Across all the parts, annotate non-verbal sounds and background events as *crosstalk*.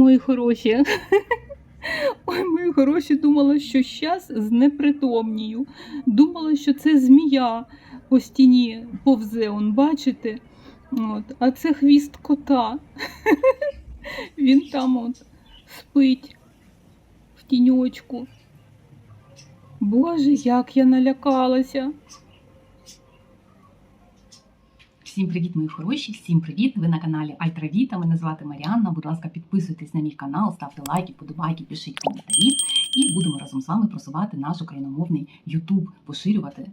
Мої хороші. *laughs* Ой, мої хороші, думала, що щас знепритомнію. Думала, що це змія по стіні повзе, он, бачите? От. А це хвіст кота. *laughs* Він там от спить в тіньочку. Боже, як я налякалася. Всім привіт, мої хороші! Всім привіт! Ви на каналі Альтравіта. Мене звати Маріанна. Будь ласка, підписуйтесь на мій канал, ставте лайки, подобайки, пишіть коментарі. І будемо разом з вами просувати наш україномовний YouTube, поширювати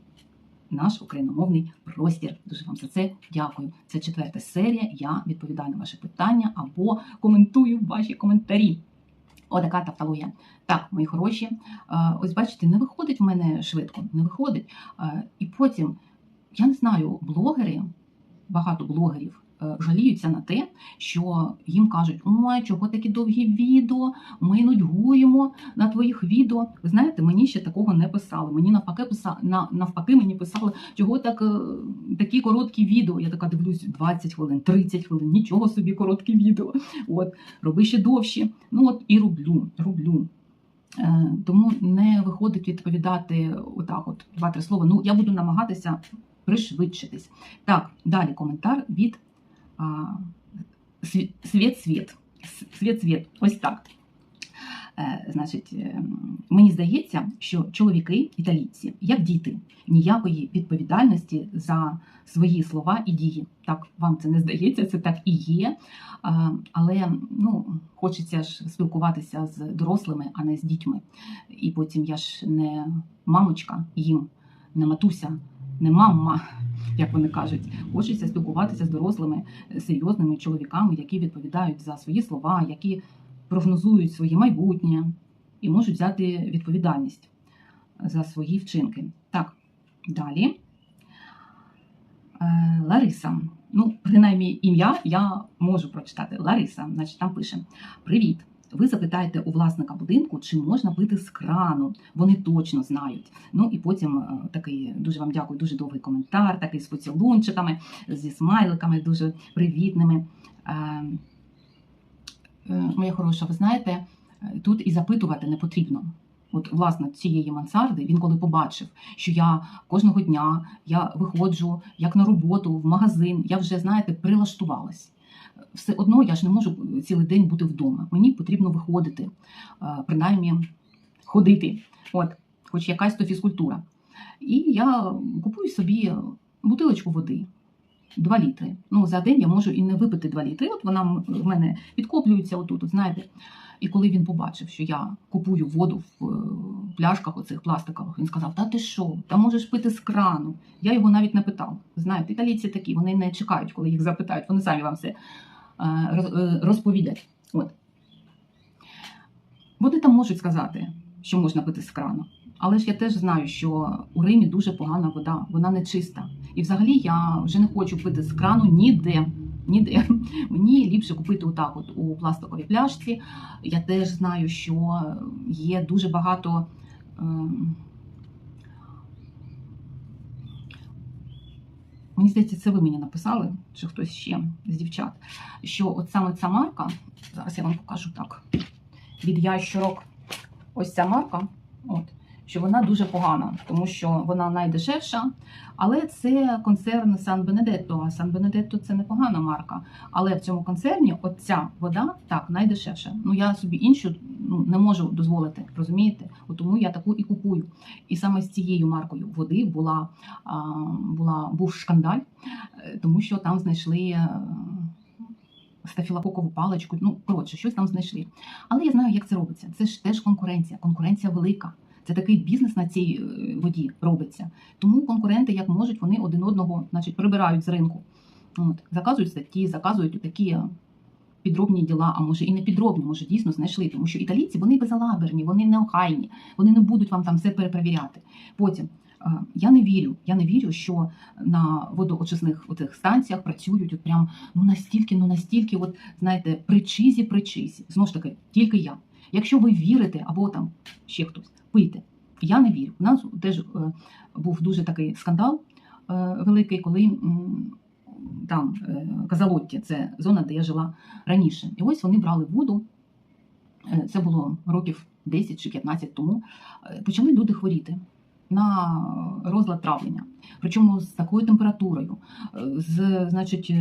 наш україномовний простір. Дуже вам за це дякую. Це четверта серія. Я відповідаю на ваші питання або коментую ваші коментарі. Отака тавтологія. Так, мої хороші. е, Ось бачите, не виходить в мене швидко, не виходить. Е, І потім, я не знаю, блогери багато блогерів е, жаліються на те, що їм кажуть, ой, чого такі довгі відео, ми нудьгуємо на твоїх відео. Ви знаєте, мені ще такого не писали. Мені навпаки писали, навпаки мені писали, чого так, е, такі короткі відео. Я така дивлюсь 20 хвилин, 30 хвилин, нічого собі короткі відео. От, роби ще довші. Ну от і роблю, роблю. Е, Тому не виходить відповідати отак, от два-три слова. Ну, я буду намагатися пришвидшитись. Так, далі коментар від а, Світ Світ. Світ Світ. Ось так. Е, значить, е, мені здається, що чоловіки італійці, як діти, ніякої відповідальності за свої слова і дії. Так, вам це не здається, це так і є. А, але ну, хочеться ж спілкуватися з дорослими, а не з дітьми. І потім я ж не мамочка їм, не матуся не мама, як вони кажуть. Хочеться спілкуватися з дорослими е, серйозними чоловіками, які відповідають за свої слова, які прогнозують своє майбутнє і можуть взяти відповідальність за свої вчинки. Так, далі. Е, Лариса. Ну, принаймні, ім'я я можу прочитати. Лариса, значить, там пише: Привіт! Ви запитаєте у власника будинку, чи можна пити з крану. Вони точно знають. Ну і потім е, такий дуже вам дякую, дуже довгий коментар, такий з поцілунчиками, зі смайликами, дуже привітними. Е, е, Моя хороша, ви знаєте, тут і запитувати не потрібно. От, власне, цієї мансарди він коли побачив, що я кожного дня я виходжу як на роботу в магазин, я вже знаєте, прилаштувалась все одно я ж не можу цілий день бути вдома. Мені потрібно виходити, принаймні ходити, от, хоч якась то фізкультура. І я купую собі бутилочку води. 2 літри. Ну, за день я можу і не випити 2 літри. От вона в мене підкоплюється отут, от, знаєте. І коли він побачив, що я купую воду в пляшках оцих пластикових, він сказав: Та ти що? Та можеш пити з крану. Я його навіть не питав. Знаєте, італійці такі, вони не чекають, коли їх запитають, вони самі вам все розповідять. От. Вони там можуть сказати, що можна пити з крану. Але ж я теж знаю, що у Римі дуже погана вода, вона не чиста. І взагалі я вже не хочу пити з крану ніде. Ніде. *laughs* Мені ліпше купити отак от у пластиковій пляшці. Я теж знаю, що є дуже багато. Мені здається, це ви мені написали, чи хтось ще з дівчат, що от саме ця марка, зараз я вам покажу так, від ящурок, ось ця марка, от, що вона дуже погана, тому що вона найдешевша. Але це концерн Сан Бенедетто. А Сан Бенедетто це непогана марка. Але в цьому концерні оця вода так найдешевша. Ну я собі іншу ну, не можу дозволити, розумієте? От тому я таку і купую. І саме з цією маркою води була, була був шкандаль, е, тому що там знайшли. Е, стафілококову паличку, ну коротше, щось там знайшли. Але я знаю, як це робиться. Це ж теж конкуренція. Конкуренція велика. Це такий бізнес на цій е, воді робиться. Тому конкуренти, як можуть, вони один одного значить, прибирають з ринку. От, Заказують статті, заказують такі підробні діла, а може і не підробні, може дійсно знайшли. Тому що італійці вони безалаберні, вони неохайні, вони не будуть вам там все перепровіряти. Потім. Е, я не вірю, я не вірю, що на водоочисних оцих станціях працюють от прям ну настільки, ну настільки, от знаєте, причизі, причизі. Знову ж таки, тільки я. Якщо ви вірите, або там ще хтось, пийте. Я не вірю. У нас теж е, був дуже такий скандал е, великий, коли там е, Казалотті, це зона, де я жила раніше. І ось вони брали воду це було років 10 чи 15 тому, почали люди хворіти на розлад травлення. Причому з такою температурою, з значить,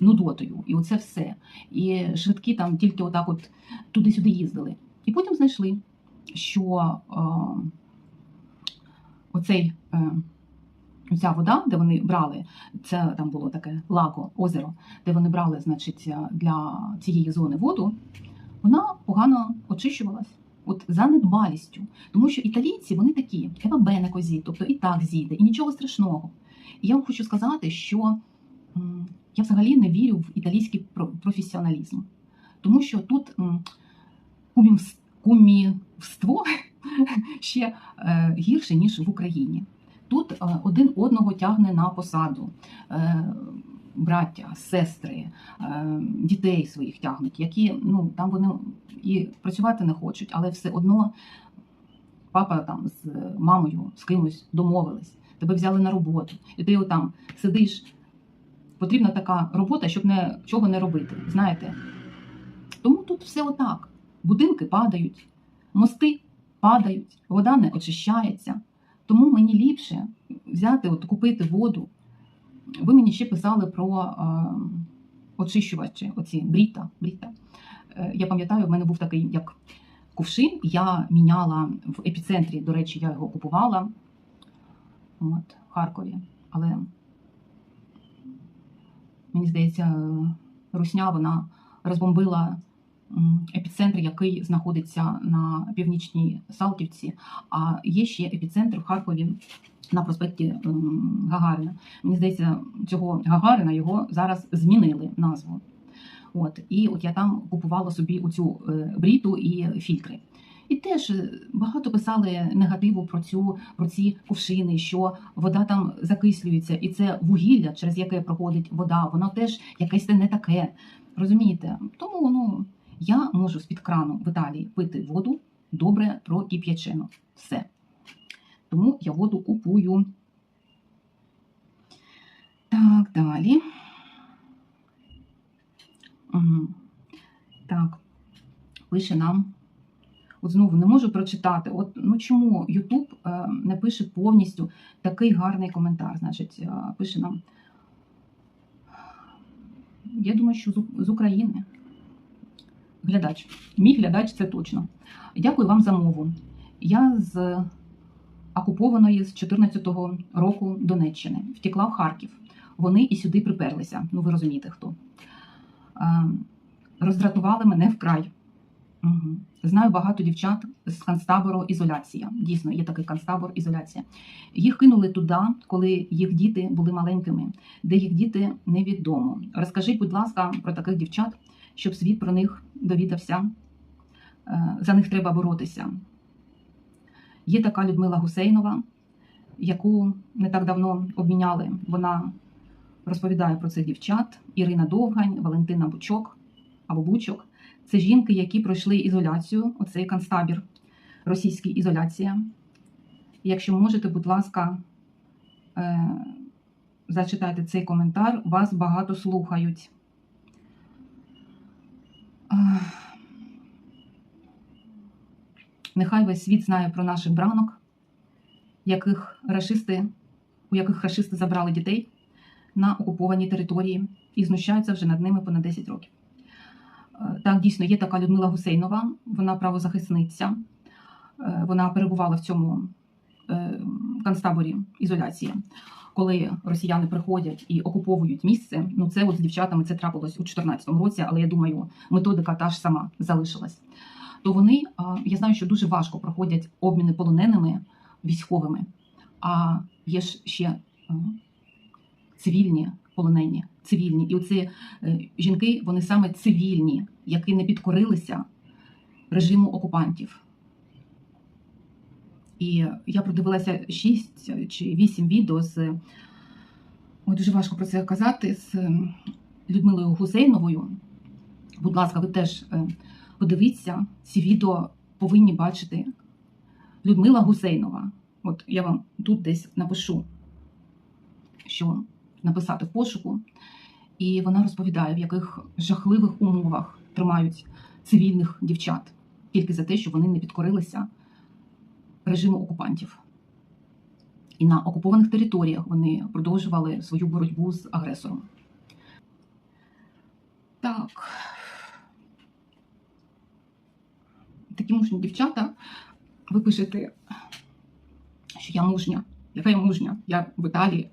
нудотою, і оце все. І швидкі там тільки отак от туди-сюди їздили. І потім знайшли, що е, оцей. Е, Ця вода, де вони брали, це там було таке лаго, озеро, де вони брали, значить, е, для цієї зони воду, вона погано очищувалась. От за недбалістю. Тому що італійці вони такі, бене козі, тобто і так зійде, і нічого страшного. І я вам хочу сказати, що я взагалі не вірю в італійський професіоналізм, тому що тут кумівство *laughs* ще е, гірше, ніж в Україні. Тут е, один одного тягне на посаду. Е, Браття, сестри, дітей своїх тягнуть, які ну там вони і працювати не хочуть, але все одно папа там з мамою з кимось домовились, тебе взяли на роботу, і ти отам сидиш. Потрібна така робота, щоб нічого не робити. Знаєте? Тому тут все отак. Будинки падають, мости падають, вода не очищається. Тому мені ліпше взяти, от купити воду. Ви мені ще писали про е, очищувачі, оці бріта. бріта. Е, я пам'ятаю, в мене був такий як кувшин. Я міняла в епіцентрі, до речі, я його купувала от, в Харкові. Але мені здається, е, Русня вона розбомбила епіцентр, який знаходиться на північній Салтівці. А є ще епіцентр в Харкові на проспекті Гагаріна. Мені здається, цього Гагарина його зараз змінили назву. От, і от я там купувала собі оцю е, бріту і фільтри. І теж е, багато писали негативу про цю про ці кувшини, що вода там закислюється, і це вугілля, через яке проходить вода, воно теж якесь не таке. Розумієте? Тому ну я можу з-під крану в Італії пити воду добре прокип'ячену. Все. Тому я воду купую. Так, далі. Угу. Так, пише нам. От знову не можу прочитати. От ну чому Ютуб е, не пише повністю такий гарний коментар? Значить, е, пише нам. Я думаю, що з, України. Глядач. Мій глядач це точно. Дякую вам за мову. Я з окупованої з 14-го року Донеччини втекла в Харків. Вони і сюди приперлися. Ну, ви розумієте хто. Е, роздратували мене вкрай. Угу. Знаю багато дівчат з концтабору ізоляція. Дійсно, є такий концтабор ізоляція. Їх кинули туди, коли їх діти були маленькими, де їх діти невідомо. Розкажіть, будь ласка, про таких дівчат, щоб світ про них довідався. Е, За них треба боротися. Є така Людмила Гусейнова, яку не так давно обміняли. Вона розповідає про цих дівчат. Ірина Довгань, Валентина Бучок або Бучок. Це жінки, які пройшли ізоляцію, оцей концтабір, російський ізоляція. Якщо можете, будь ласка, е, зачитайте цей коментар, вас багато слухають. Нехай весь світ знає про наших бранок, яких рашисти, у яких рашисти забрали дітей на окупованій території і знущаються вже над ними понад 10 років. Е, Так, дійсно, є така Людмила Гусейнова, вона правозахисниця. Е, Вона перебувала в цьому е, концтаборі ізоляції. Коли росіяни приходять і окуповують місце, ну це от з дівчатами це трапилось у 2014 році, але я думаю, методика та ж сама залишилась. То вони, я знаю, що дуже важко проходять обміни полоненими військовими, а є ж ще е, цивільні полонені, цивільні. І оці е, жінки, вони саме цивільні, які не підкорилися режиму окупантів. І я продивилася 6 чи 8 відео з ой, дуже важко про це казати, з Людмилою Гусейновою. Будь ласка, ви теж е, подивіться, ці відео повинні бачити Людмила Гусейнова. От я вам тут десь напишу, що написати в пошуку. І вона розповідає, в яких жахливих умовах тримають цивільних дівчат. тільки за те, що вони не підкорилися режиму окупантів. І на окупованих територіях вони продовжували свою боротьбу з агресором. Так. Такі мужні дівчата. Ви пишете, що я мужня. Яка я мужня? Я в Італії.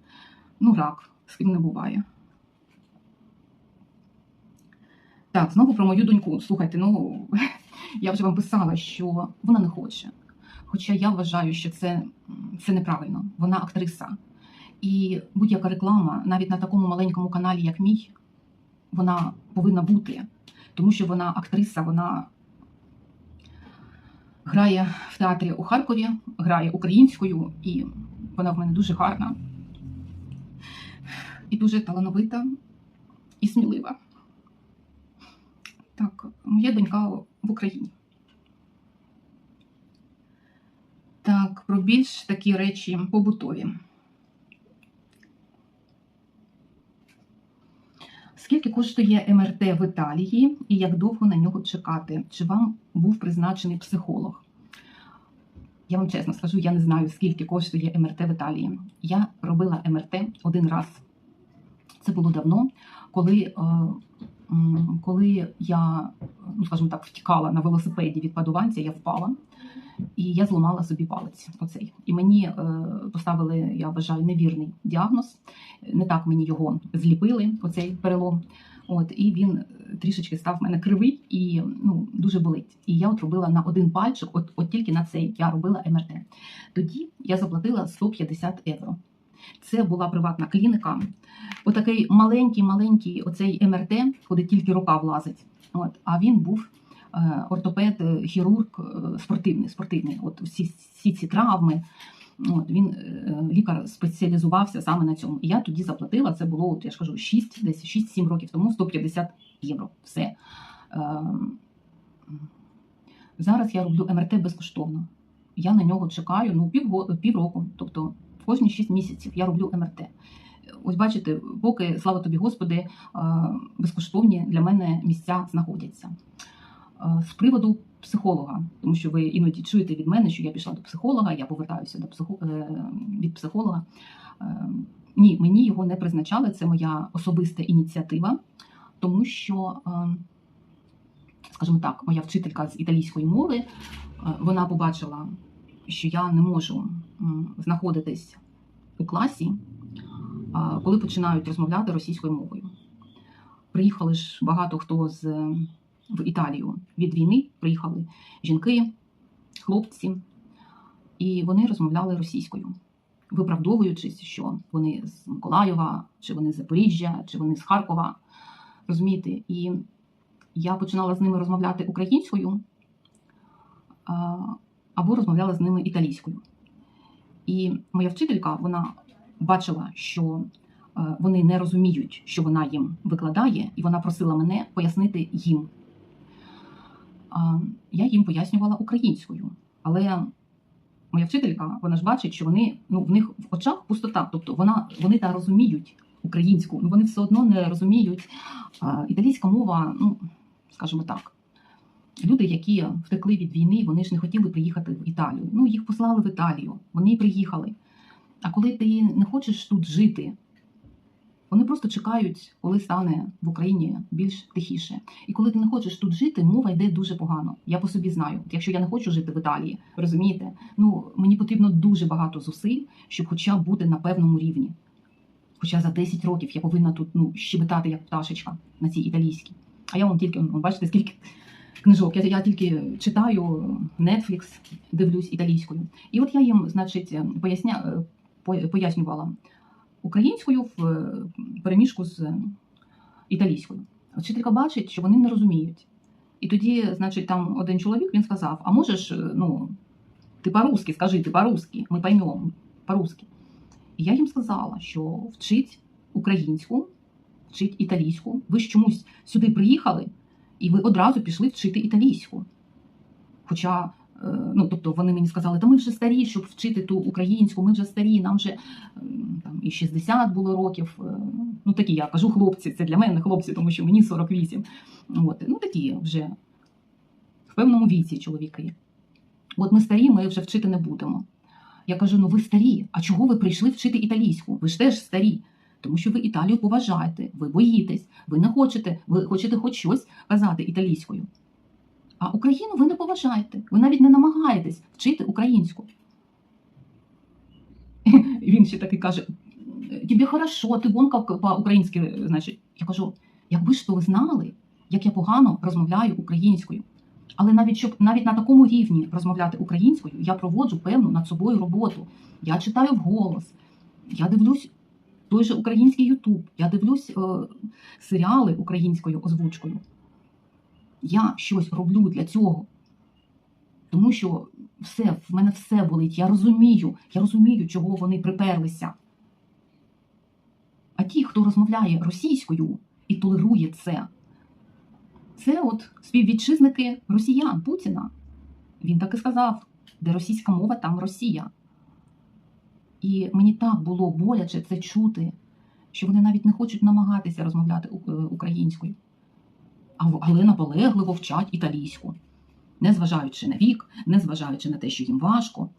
Ну, рак, з ким не буває. Так, знову про мою доньку. Слухайте, ну *laughs* я вже вам писала, що вона не хоче. Хоча я вважаю, що це, це неправильно. Вона актриса. І будь-яка реклама, навіть на такому маленькому каналі, як мій, вона повинна бути, тому що вона актриса, вона грає в театрі у Харкові, грає українською, і вона в мене дуже гарна, і дуже талановита і смілива. Так, моя донька в Україні. Так, про більш такі речі побутові. Скільки коштує МРТ в Італії і як довго на нього чекати? Чи вам був призначений психолог? Я вам чесно скажу, я не знаю, скільки коштує МРТ в Італії. Я робила МРТ один раз. Це було давно, коли, е, коли я, ну скажімо так, втікала на велосипеді від падуванця, я впала і я зламала собі палець. Оцей. І мені е, поставили, я вважаю, невірний діагноз. Не так мені його зліпили, оцей перелом. От, і він трішечки став в мене кривий і ну, дуже болить. І я от робила на один пальчик, от, от тільки на цей я робила МРТ. Тоді я заплатила 150 євро. Це була приватна клініка. Отакий маленький-маленький оцей МРТ, куди тільки рука влазить. От, а він був е, ортопед, е, хірург е, спортивний, спортивний. От всі, всі ці травми. От, він е, лікар спеціалізувався саме на цьому. І я тоді заплатила. Це було, от я ж кажу, 6, десь 6-7 років тому 150 євро. Все. Е, зараз я роблю МРТ безкоштовно. Я на нього чекаю ну, півго- півроку. Тобто кожні 6 місяців я роблю МРТ. Ось бачите, поки, слава тобі, Господи, е, безкоштовні для мене місця знаходяться. Е, З приводу психолога, тому що ви іноді чуєте від мене, що я пішла до психолога, я повертаюся до психо... е, від психолога. Е, Ні, мені його не призначали, це моя особиста ініціатива, тому що, скажімо так, моя вчителька з італійської мови, вона побачила, що я не можу знаходитись у класі, коли починають розмовляти російською мовою. Приїхали ж багато хто з в Італію від війни, приїхали жінки, хлопці, і вони розмовляли російською, виправдовуючись, що вони з Миколаєва, чи вони з Запоріжжя, чи вони з Харкова. Розумієте? І я починала з ними розмовляти українською або розмовляла з ними італійською. І моя вчителька вона бачила, що е, вони не розуміють, що вона їм викладає, і вона просила мене пояснити їм. Я їм пояснювала українською, але моя вчителька, вона ж бачить, що вони ну в них в очах пустота, тобто вона вони та розуміють українську, але вони все одно не розуміють. Італійська мова, ну скажімо так. Люди, які втекли від війни, вони ж не хотіли приїхати в Італію. Ну, їх послали в Італію, вони приїхали. А коли ти не хочеш тут жити, вони просто чекають, коли стане в Україні більш тихіше. І коли ти не хочеш тут жити, мова йде дуже погано. Я по собі знаю. Якщо я не хочу жити в Італії, розумієте, ну мені потрібно дуже багато зусиль, щоб хоча б бути на певному рівні. Хоча за 10 років я повинна тут ну, щебетати як пташечка на цій італійській. А я вам тільки, бачите, скільки книжок. Я, я тільки читаю Netflix, дивлюсь італійською. І от я їм, значить, поясня, пояснювала українською в е, переміжку з італійською. Вчителька бачить, що вони не розуміють. І тоді, значить, там один чоловік він сказав: А можеш, е, ну, ти по-русски, скажи, ти по-русски, ми поймемо по-русски. І я їм сказала, що вчить українську, вчить італійську. Ви ж чомусь сюди приїхали, і ви одразу пішли вчити італійську. Хоча, ну тобто вони мені сказали, та ми вже старі, щоб вчити ту українську, ми вже старі, нам вже там і 60 було років. е, Ну такі я кажу хлопці, це для мене хлопці, тому що мені 48. От, ну такі вже в певному віці чоловіки. От ми старі, ми вже вчити не будемо. Я кажу: ну ви старі, а чого ви прийшли вчити італійську? Ви ж теж старі. Тому що ви Італію поважаєте, ви боїтесь, ви не хочете, ви хочете хоч щось казати італійською. А Україну ви не поважаєте, ви навіть не намагаєтесь вчити українську. *laughs* Він ще такий каже: тобі хорошо, ти гонка по-українськи, значить. Я кажу, якби ж то ви знали, як я погано розмовляю українською. Але навіть щоб навіть на такому рівні розмовляти українською, я проводжу певну над собою роботу. Я читаю вголос, я дивлюсь той же український Ютуб, я дивлюсь е, серіали українською озвучкою. Я щось роблю для цього. Тому що все, в мене все болить. Я розумію, я розумію, чого вони приперлися. А ті, хто розмовляє російською і толерує це, це от співвітчизники росіян Путіна. Він так і сказав: де російська мова, там Росія. І мені так було боляче це чути, що вони навіть не хочуть намагатися розмовляти українською, але наполегливо вчать італійську, незважаючи на вік, незважаючи на те, що їм важко.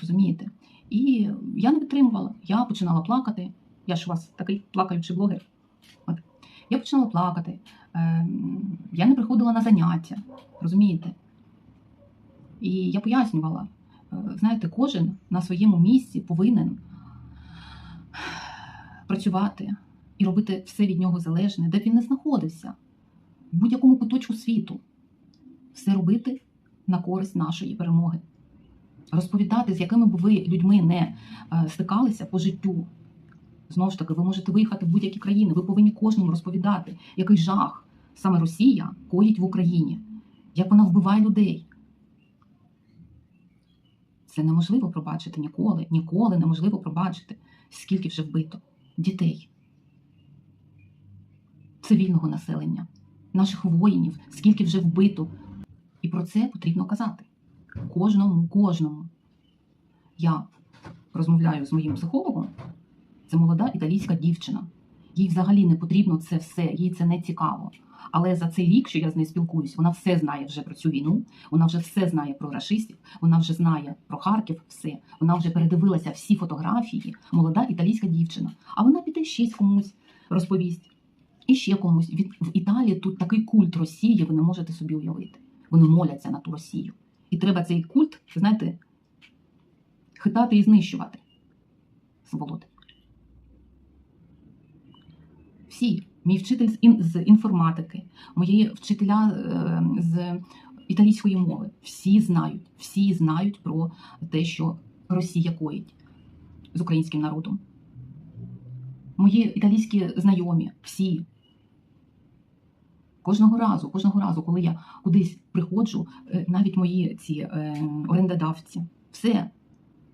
Розумієте? І я не витримувала. Я починала плакати. Я ж у вас такий плакаючий блогер. От. Я починала плакати. Ем, Я не приходила на заняття, розумієте? І я пояснювала, е, знаєте, кожен на своєму місці повинен працювати і робити все від нього залежне, де б він не знаходився, в будь-якому куточку світу. Все робити на користь нашої перемоги. Розповідати, з якими б ви людьми не е, стикалися по життю. Знову ж таки, ви можете виїхати в будь-які країни. Ви повинні кожному розповідати, який жах саме Росія коїть в Україні, як вона вбиває людей. Це неможливо пробачити ніколи, ніколи неможливо пробачити, скільки вже вбито дітей, цивільного населення, наших воїнів, скільки вже вбито. І про це потрібно казати. Кожному, кожному. Я розмовляю з моїм психологом. Це молода італійська дівчина. Їй взагалі не потрібно це все, їй це не цікаво. Але за цей рік, що я з нею спілкуюсь, вона все знає вже про цю війну, вона вже все знає про рашистів, вона вже знає про Харків, все. Вона вже передивилася всі фотографії. Молода італійська дівчина. А вона піде ще комусь розповість. І ще комусь. Від в Італії тут такий культ Росії, ви не можете собі уявити. Вони моляться на ту Росію. І треба цей культ, знаєте, хитати і знищувати. Сволоди. Всі. Мій вчитель з, ін, з інформатики, мої вчителя е, з італійської мови. Всі знають, всі знають про те, що Росія коїть з українським народом. Мої італійські знайомі, всі. Кожного разу, кожного разу, коли я кудись приходжу, е, навіть мої ці е, орендодавці, все.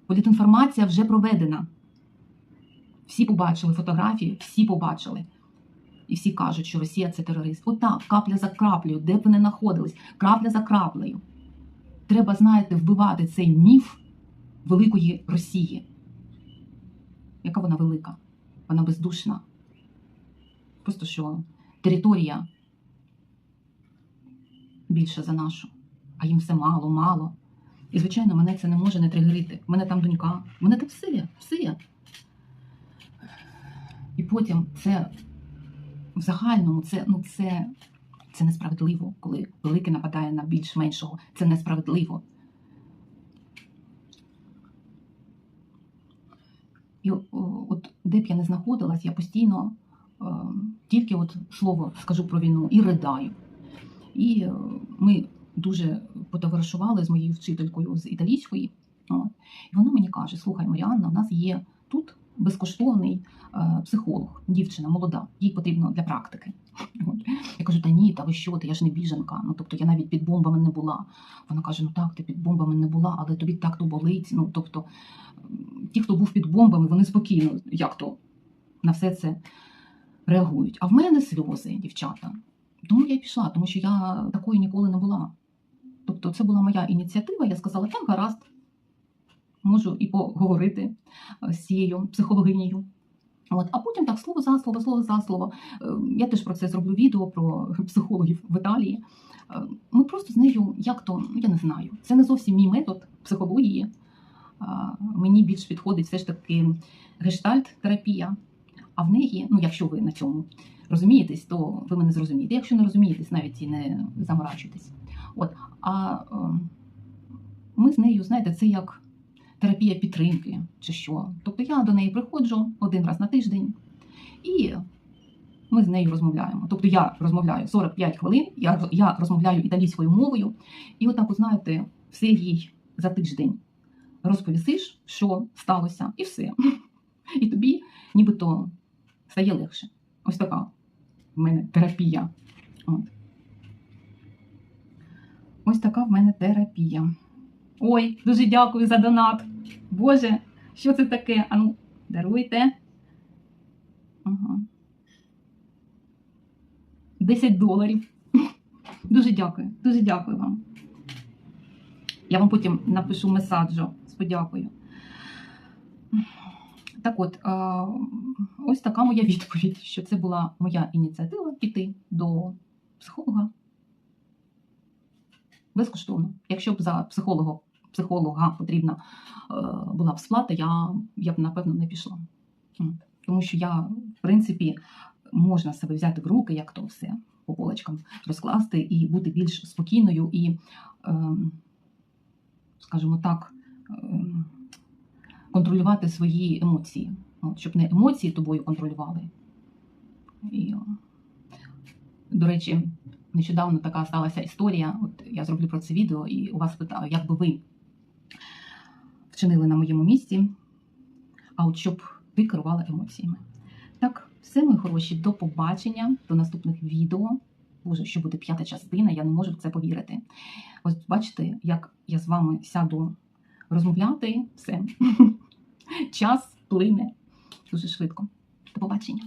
Політінформація вже проведена. Всі побачили фотографії, всі побачили. І всі кажуть, що Росія це терорист. Отак, капля за краплею, де б вони знаходились, крапля за краплею. Треба, знаєте, вбивати цей міф великої Росії. Яка вона велика? Вона бездушна. Просто що територія більша за нашу, а їм все мало, мало. І, звичайно, мене це не може не тригерити. У мене там донька, у мене там все, все. І потім це в загальному це, ну, це, це несправедливо, коли великий нападає на більш меншого. Це несправедливо. І от де б я не знаходилась, я постійно е, тільки от слово скажу про війну і ридаю. І е, ми дуже потоваришували з моєю вчителькою з італійської. І вона мені каже: слухай, Маріанна, у нас є тут безкоштовний е, психолог, дівчина молода, їй потрібно для практики. *laughs* Я кажу, та ні, та ви що, ти я ж не біженка. Ну тобто я навіть під бомбами не була. Вона каже: Ну так, ти під бомбами не була, але тобі так то болить. Ну тобто, ті, хто був під бомбами, вони спокійно, як то на все це реагують. А в мене сльози, дівчата. Тому я й пішла, тому що я такої ніколи не була. Тобто, це була моя ініціатива. Я сказала, так, гаразд, можу і поговорити е, з цією психологинею. От, а потім так слово за слово, слово за слово. Е, Я теж про це зроблю відео про психологів в Італії. Е, ми просто з нею, як то, ну я не знаю, це не зовсім мій метод психології. Мені більш підходить все ж таки гештальт-терапія. А в неї, ну якщо ви на цьому розумієтесь, то ви мене зрозумієте. Якщо не розумієтесь, навіть і не заморачуйтесь. От, а е, ми з нею, знаєте, це як терапія підтримки чи що. Тобто я до неї приходжу один раз на тиждень і ми з нею розмовляємо. Тобто я розмовляю 45 хвилин, я, я розмовляю італійською мовою, і отак, от, знаєте, все їй за тиждень розповісиш, що сталося, і все. *laughs* І тобі нібито стає легше. Ось така в мене терапія. От. Ось така в мене терапія. Ой, дуже дякую за донат. Боже, що це таке? Ану, даруйте. Ага. 10 доларів. *laughs* Дуже дякую, дуже дякую вам. Я вам потім напишу месаджо з подякою. Так от, ось така моя відповідь, що це була моя ініціатива піти до психолога безкоштовно. Якщо б за психолога, психолога потрібна е, була б сплата, я, я б напевно не пішла. Тому що я, в принципі, можна себе взяти в руки, як то все по полочкам розкласти і бути більш спокійною і, ем, скажімо так, ем, контролювати свої емоції, От, щоб не емоції тобою контролювали. І, до речі, нещодавно така сталася історія. От я зроблю про це відео і у вас питаю, як би ви вчинили на моєму місці, а от щоб ви керували емоціями. Так, все, мої хороші, до побачення, до наступних відео. Боже, що буде п'ята частина, я не можу в це повірити. Ось бачите, як я з вами сяду розмовляти, все. *laughs* Час плине дуже швидко. До побачення.